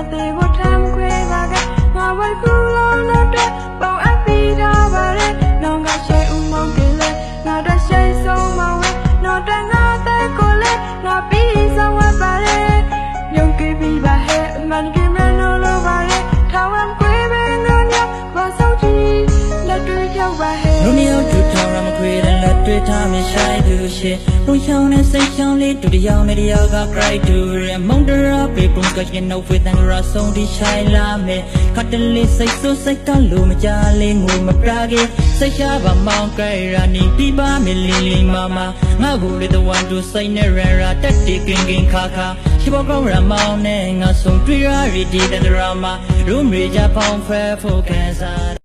again not they would time quay again ma wai ku lo no that bow up be da ba le no ga shai u mong ke le na da shai so ma we no da na ta ko le na bi so wa ba le Yung ke bi ba he man ke man no lo ba le Thao am kwe be no nya Kwa sao chi La tu chao ba he လူမျိုးတူထောင်ရမခွေတဲ့လက်တွေ့ထားမရှို င်းသူရှိလူချောင်းနဲ့စိတ်ချောင်းလေးတူတယောက်နဲ့တယောက်က cry to ရမုန်တရာပေပုံကချင်နှုတ်ဖွေးတန်ရဆုံးဒီရှိုင်းလာမယ်ခတ်တလေးစိတ်ဆိုးစိတ်ကလူမကြလေးငိုမပြားကေစိတ်ရှားပါမောင်းကြရနီပြပါမလီလီမာမာငါဘူးလေတဝန်တူစိတ်နဲ့ရရာတက်တီကင်ကင်ခါခါရှိဘောကောင်းရမောင်းနဲ့ငါဆုံးတွေ့ရရီဒီတဲ့ဒရာမာရူမရီကြပေါင်းဖဲဖို့ခံစား